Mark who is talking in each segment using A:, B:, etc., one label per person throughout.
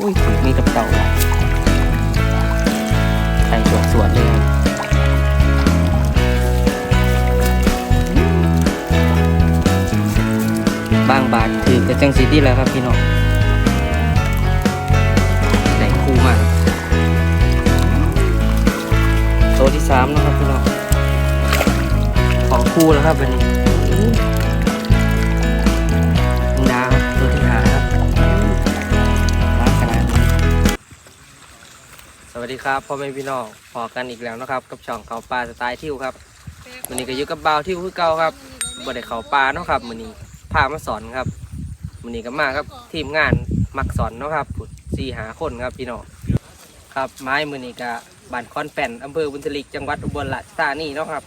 A: อุ้ยมีกับเต่าใส่สวนสวนๆเลยครับบางบาทถือกระจังสีดีแล้วครับพี่น้องใส่คู่มากโตที่สามนะครับพี่น้องขอคู่แล้วครับวันนี้ สวัสดีครับพ่อแม่พี่น้องพอกันอีกแล้วนะครับ กับช่องเขาปลาสไตล์ทิวครับวันนี้ก็อยู่กับบ่าวทิวคือเก่าครับบ่ได้เขาปลาเนาะครับวันนี้พามาสอนครับวันนี้ก็มาครับทีมงานมักสอนเนาะครับผุดสี่หาคนครับพี่น้องครับไม้มือนี้ก็บ้านคอนแป่นอำเภอบุญทลิกจังหวัดอุบลราชธานีเนาะครับ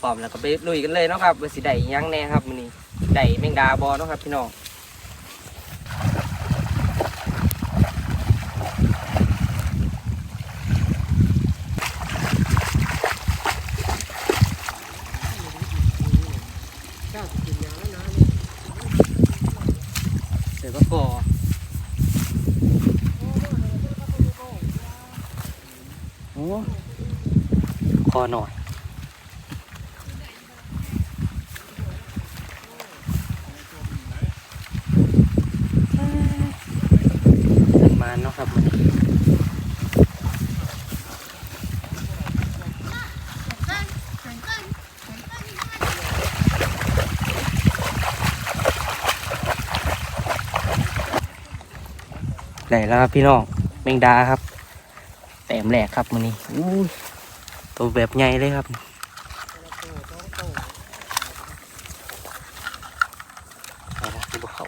A: พร้อมแล้วก็ไปลุยกันเลยเนาะครับว่าสิได้หยังแน่ครับมือนี้ได้แมงดาบอเนาะครับพี่น้อง เสือก็กอโอ้ คอหน่อยขึ้นมาเนาะครับมันได้แล้วครับพี่น้องแมงดาครับ มแหลกครับมันนี้อู้ตัวแบบใหญ่เลยครับเอะที่บเขา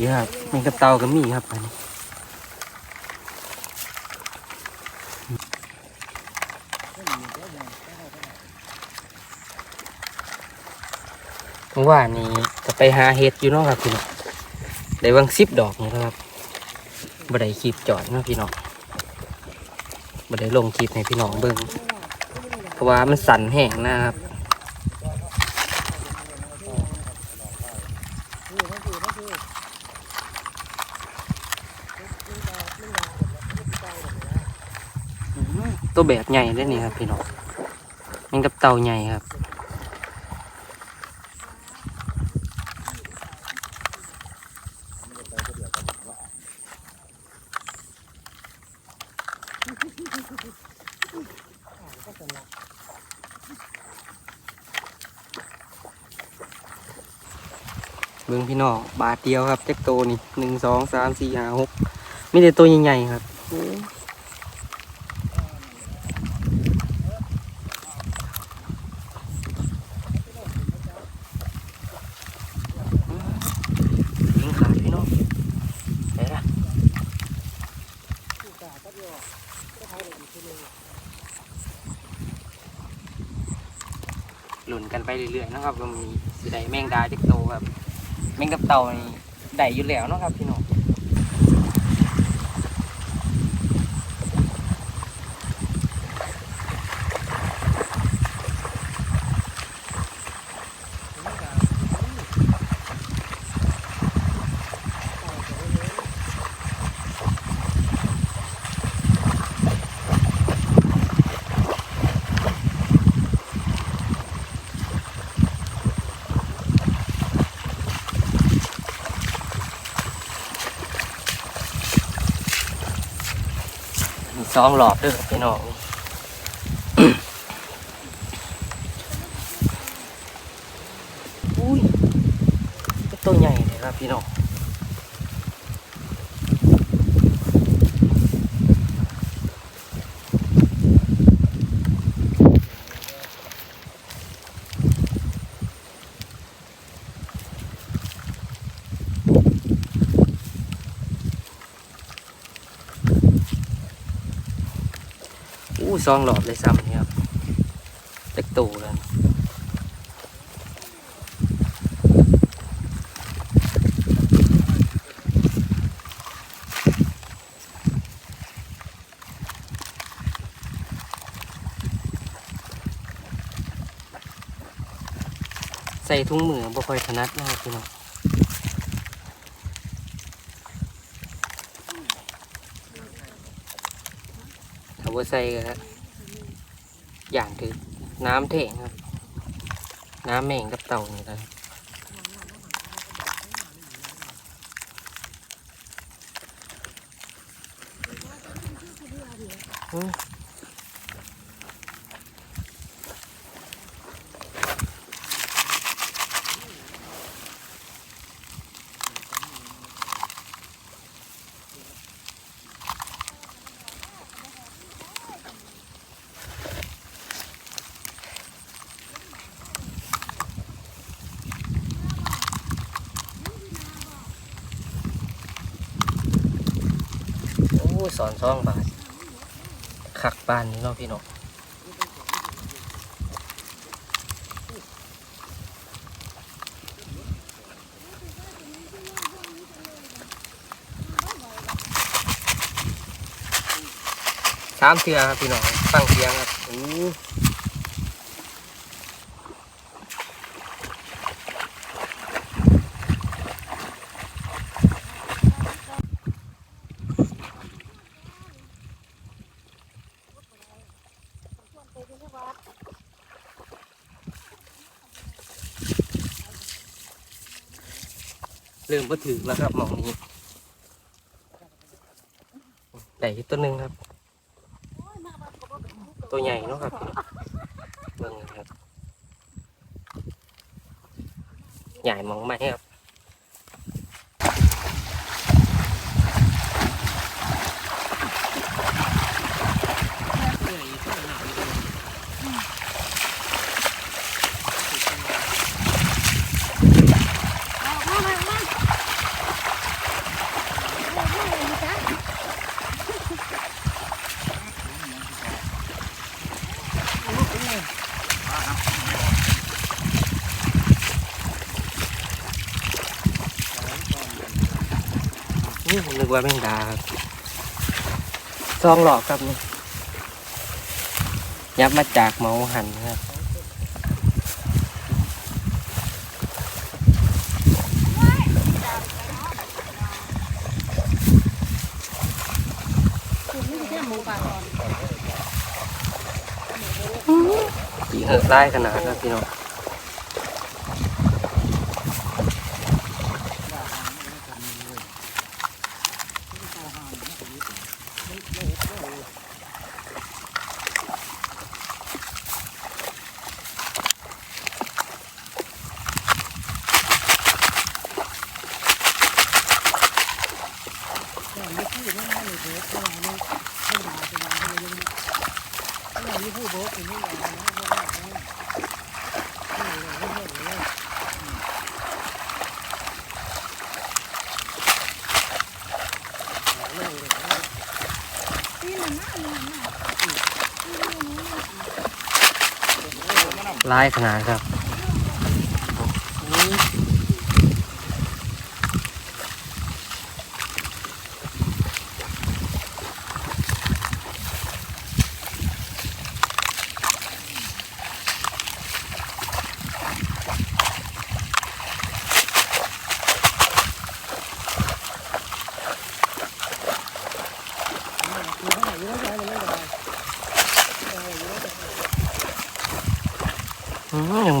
A: เยอะครับมงกับเตาก็มีครับอันนี้ว่านี่ จะไปหาเห็ดอยู่เนาะครับพี่น้องได้วังซิบดอกนี่ครับบ่ไดคลิปจอดเนาะพี่น้องบ่ไดลงคลิปให้พี่น้องเบิ่งเพราะว่ามันสั่นแห้งนะครับตัวแบบใหญ่เลยนี่ครับพี่น้องมันกับเต่าใหญ่ครับ พี่น้องบาทเดียวครับเจ็กโตนี่หนึ่งสองสามสี่ห้าหกมีแต่ตัวใหญ่ๆครับยิงขาดพี่น้องหลุนกันไปเรื่อยๆนะครับว่ามีสิไดแมงดาจักโตครับ แมงกับเต่านี่ได้อยู่แล้วเนาะครับพี่น้องมี สองหลอดด้วยพี่น้องอุ้ยตัวใหญ่เลยครับพี่น้อง อู้ ซองหลอดเลยซ้ำนี่ครับเล็กตูแล้วใส่ถุงมือบ่ค่อยถนัดนะครับพี่น้องถ้าบ่าใส่ก็ อย่างถือน้ำเท่งครับ น้ำแม่งกับเต่านี่นะครับอืม สอนซ่องบาทขักบ้านนี้เนาะพี่น้องสามเทือครับพี่น้องฟังเสียงครับอู้เริ่มมาถึงแล้วครับหมองนี้ได้อีกตัวหนึ่งครับ ตัวใหญ่เนาะครับเบิ่งครับ ใหญ่มองไหมครับ กว่าแมงดาครับซองหลอกครับนี่ยับมาจากเมาหันครับปีเหิกไล่ขนาดครับพี่น้อง ไล่ขนาดครับอืมยังไม่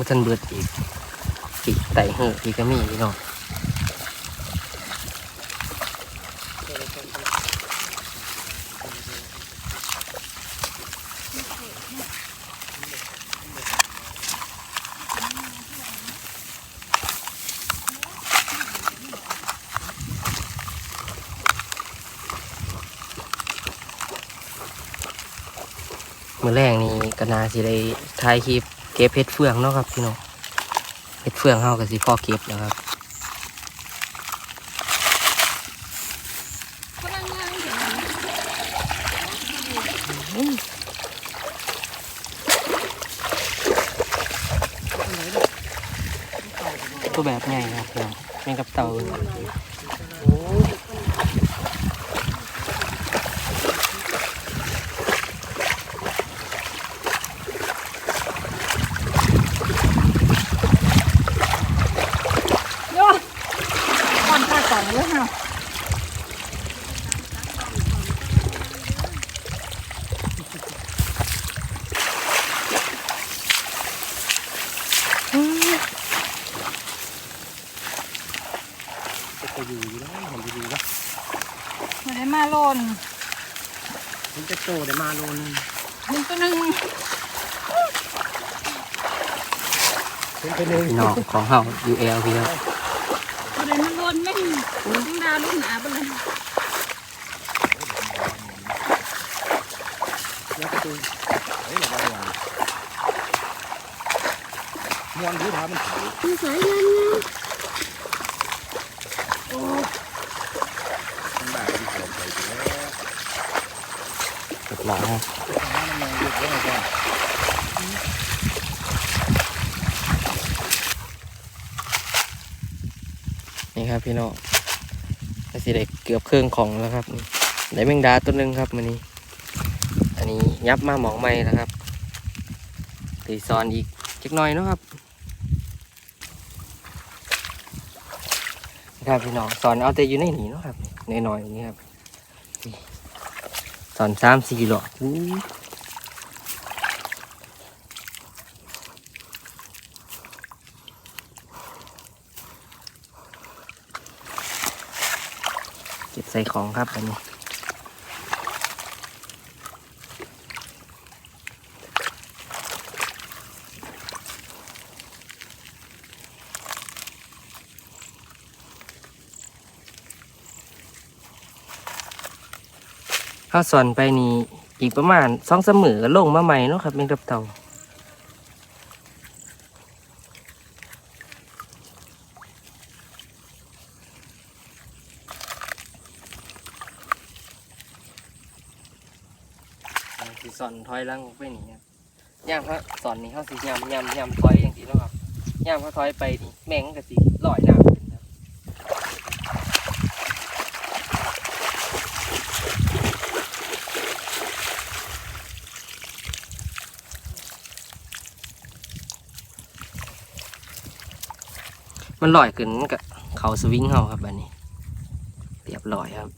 A: ทันเบิดอีกปีกไต่เหือกอีกก็มีพี่น้องมือแรกนี่ก็นาสิได้ถ่ายคลิป เก็บเพชรเฟืองเนาะครับพี่น้องเพชรเฟืองเฮากับสิพ่อเก็บแล้วครับตัวแบบใหญ่ครับพี่น้องเป็นกับเตา
B: อยู่อยู่แล้วเห็นดีๆนะ
C: มาได้มาโลน
B: มันจะโตได้ มาโลนึง
C: หนึ่งตัวหนึ่ง
B: เป็นไปหนึ่ง
A: พี่น้องของเฮา UL พี่ครับ
C: มาได้มาโลนไม่ถึงดาวลูกหนาไปเลย
B: แล้วก็ตัวเฮ้ยระวังระวังมวนดูทามันถือ
C: คือสายยันไง
B: มันแบบที่ผมไปอยู่แล้ว
A: เรียบร้อยครับ
B: น้ำมันเยอะแล้วจ้ะ
A: นี่ครับพี่น้องก็สิได้เกือบเครื่องของแล้วครับได้แมงดาตัวหนึ่งครับมันนี้ อันนี้ยับมาหมองใหม่แล้วครับตีซอนอีกเจักน่อยเนาะครับครับพี่น้องสอนเอาแต่อยู่ในหนีเนาะครับในหน่อยๆนี่ครับ สอนสามสี่หลอดอู้เก็บใส่ของครับอันนี้ ข้าสอนไปนี่อีกประมาณสองสามมือก็ลงมาใหม่เนาะครับเป็นกับเต่าสิสอนถอยหลังไปนี่ครับย่ามเขาสอนนี่เขาสิยำยำยำถอยอย่างที่เนาะครับย่ามเขาถอยไปนี่แม่งก็สิลอยน้ำขึ้นครับ มันลอยขึ้นกับเขาสวิงเฮาครับอันนี้เรียบร้อยครับ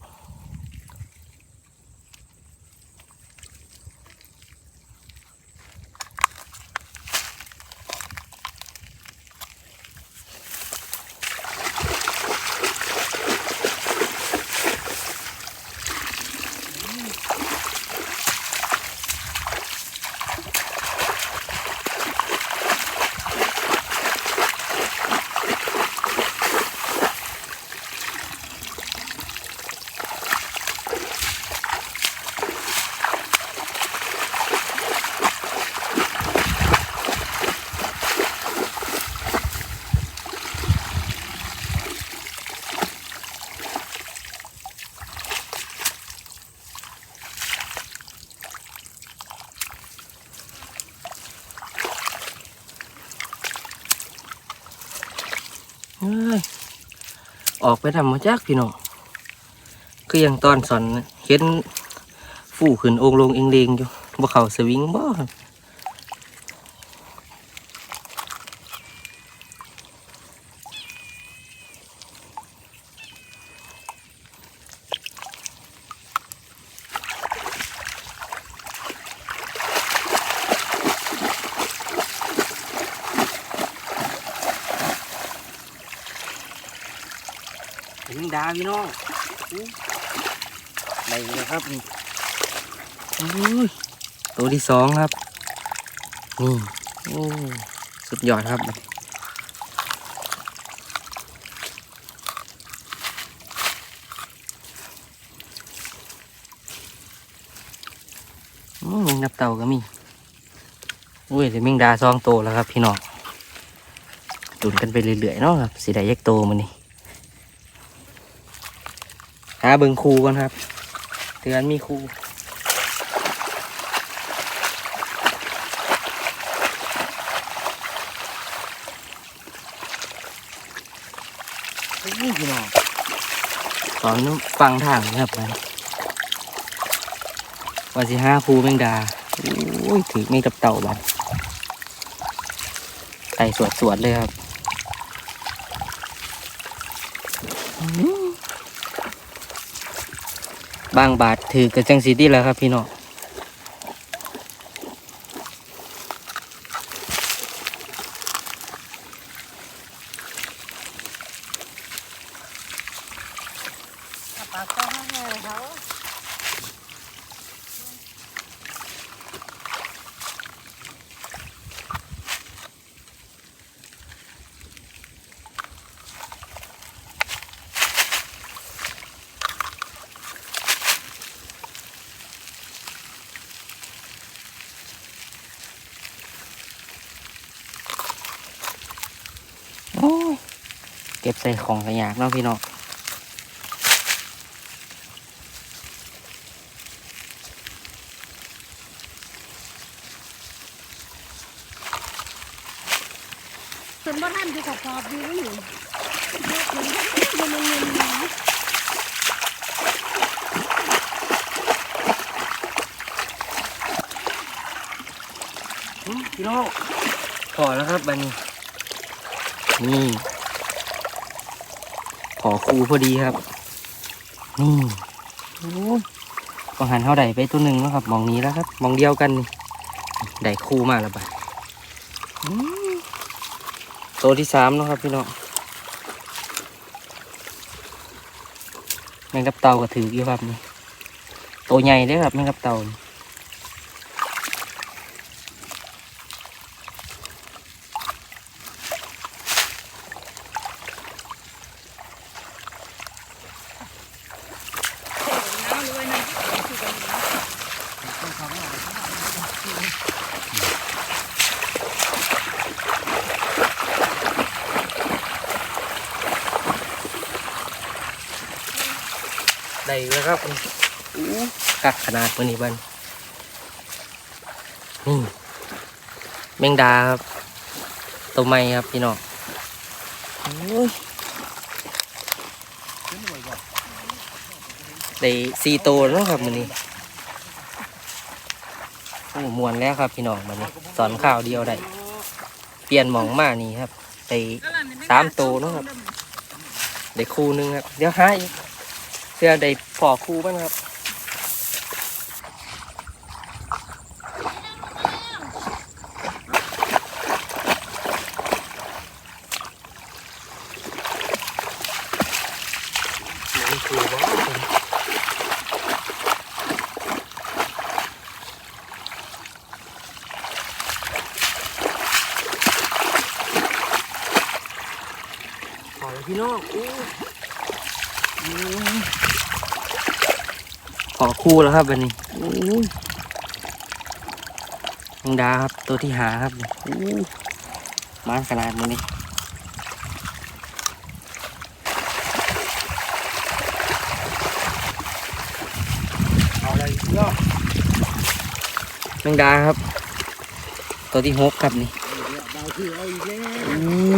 A: ออกไปทำมาจากพี่น้องคืออย่างตอนสอนเห็นฟู่ขึ้นองลงเองเลงอยู่บ่เขาสวิงบ่ครับถึงดา พี่น้องอู้ได้เลยครับนี่อุ้ยตัวที่สองครับนี่โอ้สุดยอดครับอืมนับเต่าก็มีอุ้ยเดี๋ยวมิงดาซองโตแล้วครับ พี่น้องตุนกันไปเรื่อยๆเนาะครับสีได้ยักโตมันนี่ หาเบิ่งครูก่อนครับเตือนมีครูนี่พี่น้องตอนนู้นฟังทางนะครับมันว่าสิห้าครูแมงดาโอ้ยถือไม่กับเต่าบันไต่สวดสวดๆเลยครับอื้อ บางบาทถือกระจังสีดีแล้วครับพี่น้อง
C: ปากต้องให้แม่เขา
A: โอ้ยเก็บใส่ของกระยากเนาะพี่น้อง
C: ส่วนบ้านท่านจะขอบขอบอยู่อยู่เยอะถึงจะมันเงินนะ
A: อืมพี่น้องพอแล้วครับบันนี้นี่ ขอครูพอดีครับ นี่โอ้ยบางหันเท่าใดไปตัวหนึ่งแล้วครับ มองนี้แล้วครับ มองเดียวกันได้ครูมาแล้วบัดตัวที่สามแล้วครับ พี่น้องแมงกับเต่าก็ถืออยู่ครับนี่ตัวใหญ่เลยครับแมงกับเต่านี่
C: น้ำเลยนะที่กันนะ
A: ได้แล้วครับอู้กักขนาดมันนี่บันนี่แมงดาครับ ตัวใหม่ครับพี่น้องได้สี่ตัวแล้วครับมันนี้โอ้มวนแล้วครับพี่น้องมันนี้สอนข่าวเดียวได้ เปลี่ยนหมองมานี่ครับได้สามตัวเนะครับได้คู่หนึงครับ เดี๋ยวหาอีก เพื่อได้พอคูบ้างครับผ่อว่าพอแล้วพี่น้องอู้อู้ ขอคู่แล้วครับวันนี้อู้แมงดาครับตัวที่หาครับอู้มาขนาดมันนี้ เอาอะไรเนาะแมงดาครับ ตัวที่หกครับนี่
B: ดาวคือเอาอีกแล้ว
A: อืม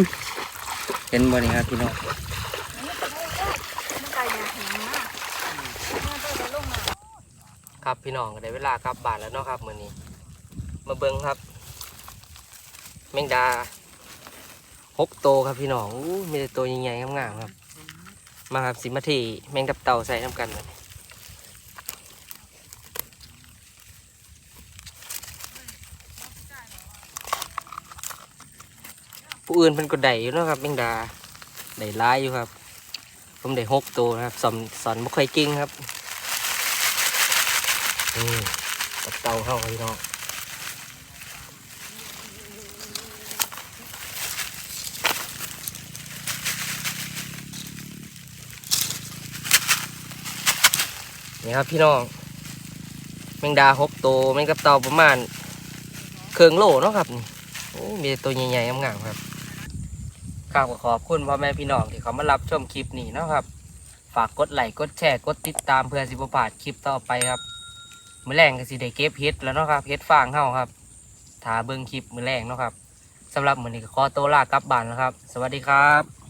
A: เห็นบ่นี่ครับพี่น้อง
C: มันไก่ยาแข็งมากมันก็จะลงมา
A: ครับ พี่น้องได้เวลากลับบ้านแล้วเนาะครับมื้อนี้ มาเบิ่งครับ แมงดาหกโตครับพี่น้องอู้มีแต่ตัวใหญ่ๆงามๆครับ มาครับสิมาทีแมงกับเต่าใส่น้ำกันผู้อื่นเป็นกดไดอยู่เนาะครับแมงดาได้ร้ายอยู่ครับ ผมได้หกตัวนะครับสอนสอนไม่ค่อยเก่งครับ อืมกับเตาเข้าพี่น้องนี่ครับพี่น้องแมงดาหกตัวแมงกับเตาประมาณเครื่องโลเนาะครับโอ้มีตัวใหญ่ๆงามๆครับข้าวขอบคุณพ่อแม่พี่น้องที่เขามารับชมคลิปนี้เนาะครับ ฝากกดไลค์กดแชร์กดติดตามเพื่อสิบพลาดคลิปต่อไปครับ มือแรงก็สิได้เก็บเฮ็ดแล้วเนาะครับเฮ็ดฟางเฮาครับถาเบิ่งคลิปมือแรงเนาะครับสำหรับมือนี้ก็ขอตัวลากลับบ้านแล้วครับ สวัสดีครับ